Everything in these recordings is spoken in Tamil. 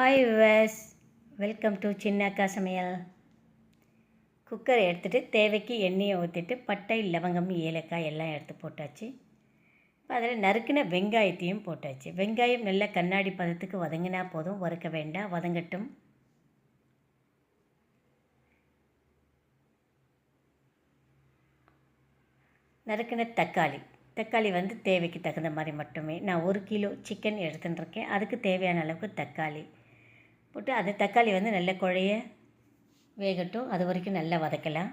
Hi viewers welcome to Chinnakka Samayal குக்கரை எடுத்துகிட்டு தேவைக்கு எண்ணெயை ஊற்றிட்டு பட்டை லவங்கம் ஏலக்காய் எல்லாம் எடுத்து போட்டாச்சு. இப்போ அதில் நறுக்கின வெங்காயத்தையும் போட்டாச்சு. வெங்காயம் நல்லா கண்ணாடி பதத்துக்கு வதங்கினா போதும் வறுக்க வேண்டாம் வதங்கட்டும். நறுக்கின தக்காளி. தக்காளி வந்து தேவைக்கு தகுந்த மாதிரி மட்டுமே. நான் ஒரு கிலோ சிக்கன் எடுத்துன்னு இருக்கேன் அதுக்கு தேவையான அளவுக்கு தக்காளி. போட்டு அது தக்காளி வந்து நல்ல குழைய வேகட்டும். அது வரைக்கும் நல்லா வதக்கலாம்.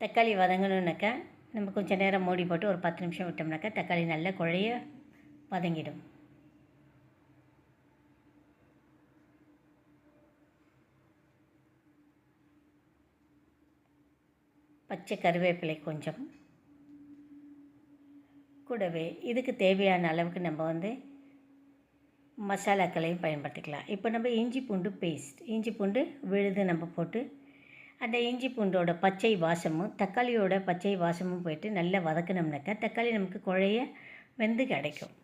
தக்காளி வதங்கணுன்னாக்கா நம்ம கொஞ்சம் நேரம் மூடி போட்டு ஒரு பத்து நிமிஷம் விட்டோம்னாக்கா தக்காளி நல்லா குழைய வதங்கிடும். பச்சை கருவேப்பிலை கொஞ்சம். கூடவே இதுக்கு தேவையான அளவுக்கு நம்ம வந்து மசாலாக்களையும் பயன்படுத்திக்கலாம். இப்போ நம்ம இஞ்சி பூண்டு பேஸ்ட் இஞ்சி பூண்டு விழுது நம்ம போட்டு அந்த இஞ்சி பூண்டோட பச்சை வாசமும் தக்காளியோட பச்சை வாசமும் போயிட்டு நல்லா வதக்கினோம்னாக்கா தக்காளி நமக்கு குழைய வெந்து கிடைக்கும்.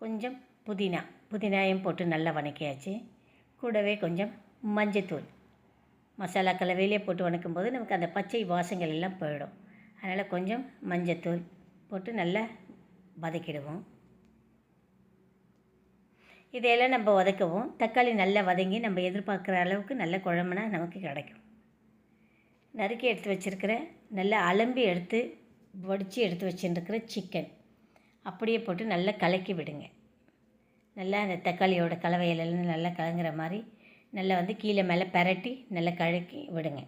கொஞ்சம் புதினா புதினாயும் போட்டு நல்லா வதக்கியாச்சு கூடவே கொஞ்சம் மஞ்சத்தூள். மசாலா கலவையிலே போட்டு வணக்கும் போது நமக்கு அந்த பச்சை வாசங்கள் எல்லாம் போயிடும். அதனால் கொஞ்சம் மஞ்சத்தூள் போட்டு நல்லா வதக்கிடுவோம். இதையெல்லாம் நம்ம வதக்குவோம். தக்காளி நல்லா வதங்கி நம்ம எதிர்பார்க்குற அளவுக்கு நல்ல குழம்புனா நமக்கு கிடைக்கும். நறுக்கி எடுத்து வச்சுருக்கிற நல்லா அலம்பி எடுத்து வடித்து எடுத்து வச்சுருக்கிற சிக்கன் அப்படியே போட்டு நல்லா கலக்கி விடுங்க. நல்லா அந்த தக்காளியோட கலவையிலெல்லாம் நல்லா கலங்குற மாதிரி நல்லா வந்து கீழே மேலே பரட்டி நல்லா கழக்கி விடுங்க.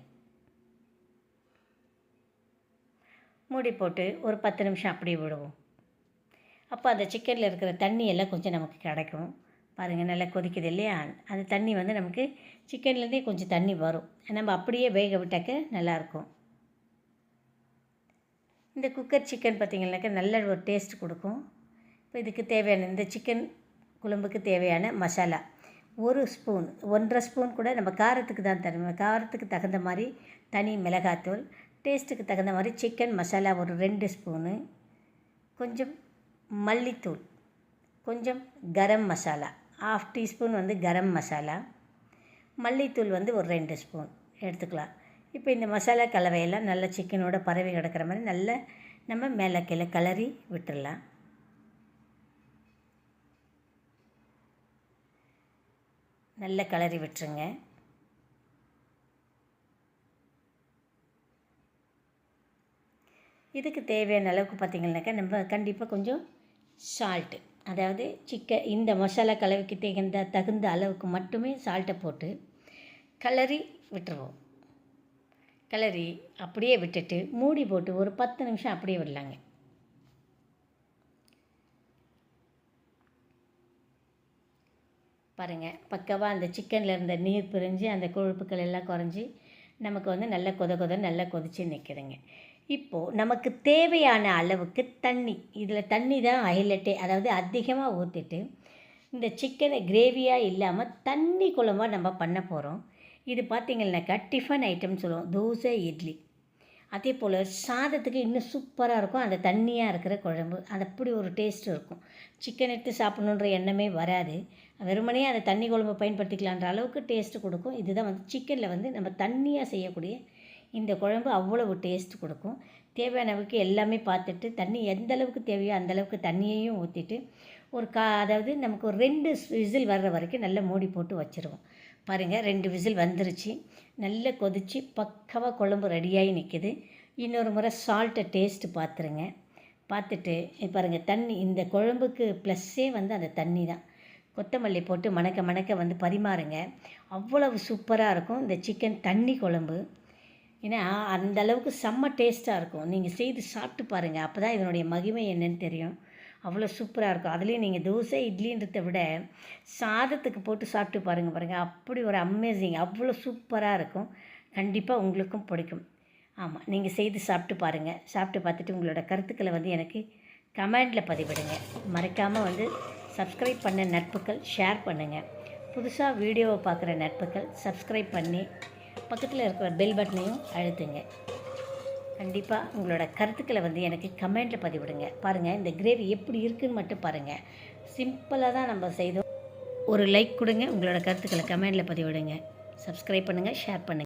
மூடி போட்டு ஒரு பத்து நிமிஷம் அப்படியே விடுவோம். அப்போ அந்த சிக்கனில் இருக்கிற தண்ணி எல்லாம் கொஞ்சம் நமக்கு கிடைக்கும். பாருங்கள் நல்லா கொதிக்குது இல்லையா? அந்த தண்ணி வந்து நமக்கு சிக்கன்லேருந்தே கொஞ்சம் தண்ணி வரும். நம்ம அப்படியே வேக விட்டாக்க நல்லாயிருக்கும். இந்த குக்கர் சிக்கன் பார்த்திங்கனாக்கா நல்ல ஒரு டேஸ்ட் கொடுக்கும். இப்போ இதுக்கு தேவையான இந்த சிக்கன் குழம்புக்கு தேவையான மசாலா. ஒரு ஸ்பூன் ஒன்றரை ஸ்பூன் கூட நம்ம காரத்துக்கு தான் தருவோம் காரத்துக்கு தகுந்த மாதிரி தனி மிளகாத்தூள் டேஸ்ட்டுக்கு தகுந்த மாதிரி சிக்கன் மசாலா ஒரு ரெண்டு ஸ்பூனு கொஞ்சம் மல்லித்தூள் கொஞ்சம் கரம் மசாலா ஆஃப் டீஸ்பூன் வந்து கரம் மசாலா மல்லித்தூள் வந்து ஒரு ரெண்டு ஸ்பூன் எடுத்துக்கலாம். இப்போ இந்த மசாலா கலவையெல்லாம் நல்லா சிக்கனோட பரவி கிடக்கிற மாதிரி நல்லா நம்ம மேலே கீழே கலரி விட்டுடலாம் நல்ல கலரி விட்டுருங்க. இதுக்கு தேவையான அளவுக்கு பார்த்திங்கனாக்கா நம்ம கண்டிப்பாக கொஞ்சம் சால்ட்டு அதாவது சிக்கன் இந்த மசாலா கலவைக்கு தகுந்த தகுந்த அளவுக்கு மட்டுமே சால்ட்டை போட்டு கலரி விட்டுருவோம். கலரி அப்படியே விட்டுட்டு மூடி போட்டு ஒரு பத்து நிமிஷம் அப்படியே விடலாங்க. பாருங்கள் பக்கவாக அந்த சிக்கனில் இருந்த நீர் பிரிஞ்சு அந்த கொழுப்புக்கள் எல்லாம் குறைஞ்சி நமக்கு வந்து நல்ல கொத கொத நல்லா கொதித்து நிற்குதுங்க இப்போது நமக்கு தேவையான அளவுக்கு தண்ணி இதில் தண்ணி தான் ஹைலைட்டே அதாவது அதிகமாக ஊற்றிட்டு இந்த சிக்கனை கிரேவியாக இல்லாமல் தண்ணி குழம்பாக நம்ம பண்ண போகிறோம் இது பார்த்திங்கனாக்கா டிஃபன் ஐட்டம் சொல்லுவோம். தோசை இட்லி. அதே போல் சாதத்துக்கு இன்னும் சூப்பராக இருக்கும். அந்த தண்ணியாக இருக்கிற குழம்பு. அது அப்படி ஒரு டேஸ்ட் இருக்கும். சிக்கன் எடுத்து சாப்பிட்ணுன்ற எண்ணமே வராது. வெறுமனே அந்த தண்ணி குழம்பு பயன்படுத்திக்கலான்ற அளவுக்கு டேஸ்ட்டு கொடுக்கும். இதுதான் வந்து சிக்கனில் வந்து நம்ம தண்ணியாக செய்யக்கூடிய இந்த குழம்பு அவ்வளவு டேஸ்ட் கொடுக்கும். தேவையான அளவுக்கு எல்லாமே பார்த்துட்டு தண்ணி எந்த அளவுக்கு தேவையோ அந்தளவுக்கு தண்ணியையும் ஊற்றிட்டு ஒரு கா அதாவது நமக்கு ஒரு ரெண்டு விசில் வர்ற வரைக்கும் நல்லா மூடி போட்டு வச்சுருவோம். பாருங்கள் ரெண்டு விசில் வந்துருச்சு. நல்லா கொதித்து பக்கவாக குழம்பு ரெடியாகி நிற்கிது இன்னொரு முறை சால்ட்டை டேஸ்ட்டு பார்த்துருங்க. பார்த்துட்டு பாருங்கள் தண்ணி இந்த குழம்புக்கு ப்ளஸ்ஸே வந்து அந்த தண்ணி தான். கொத்தமல்லி போட்டு மணக்க மணக்க வந்து பரிமாறுங்க. அவ்வளவு சூப்பராக இருக்கும் இந்த சிக்கன் தண்ணி குழம்பு. ஏன்னா அந்த அளவுக்கு செம்ம டேஸ்ட்டாக இருக்கும். நீங்கள் செய்து சாப்பிட்டு பாருங்கள் அப்போ தான் இதனுடைய மகிமை என்னன்னு தெரியும். அவ்வளோ சூப்பராக இருக்கும். அதுலேயும் நீங்கள் தோசை இட்லின்றத விட சாதத்துக்கு போட்டு சாப்பிட்டு பாருங்கள் பாருங்கள் அப்படி ஒரு அமேசிங் அவ்வளோ சூப்பராக இருக்கும். கண்டிப்பாக உங்களுக்கும் பிடிக்கும். ஆமாம் நீங்கள் செய்து சாப்பிட்டு பாருங்கள் சாப்பிட்டு பார்த்துட்டு உங்களோட கருத்துக்களை வந்து எனக்கு கமெண்டில் பதிவிடுங்க. மறக்காமல் வந்து சப்ஸ்கிரைப் பண்ண நட்புகள் ஷேர் பண்ணுங்கள் புதுசாக வீடியோவை பார்க்குற நட்புகள் சப்ஸ்கிரைப் பண்ணி பக்கத்தில் இருக்கிற பெல் பட்டனையும் அழுத்துங்க. கண்டிப்பாக உங்களோட கருத்துக்களை வந்து எனக்கு கமெண்ட்டில் பதிவிடுங்க. பாருங்கள் இந்த கிரேவி எப்படி இருக்குதுன்னு மட்டும் பாருங்கள் சிம்பிளாக தான் நம்ம செய்தோம். ஒரு லைக் கொடுங்க உங்களோட கருத்துக்களை கமெண்டில் பதிவிடுங்க. சப்ஸ்கிரைப் பண்ணுங்கள் ஷேர் பண்ணுங்கள்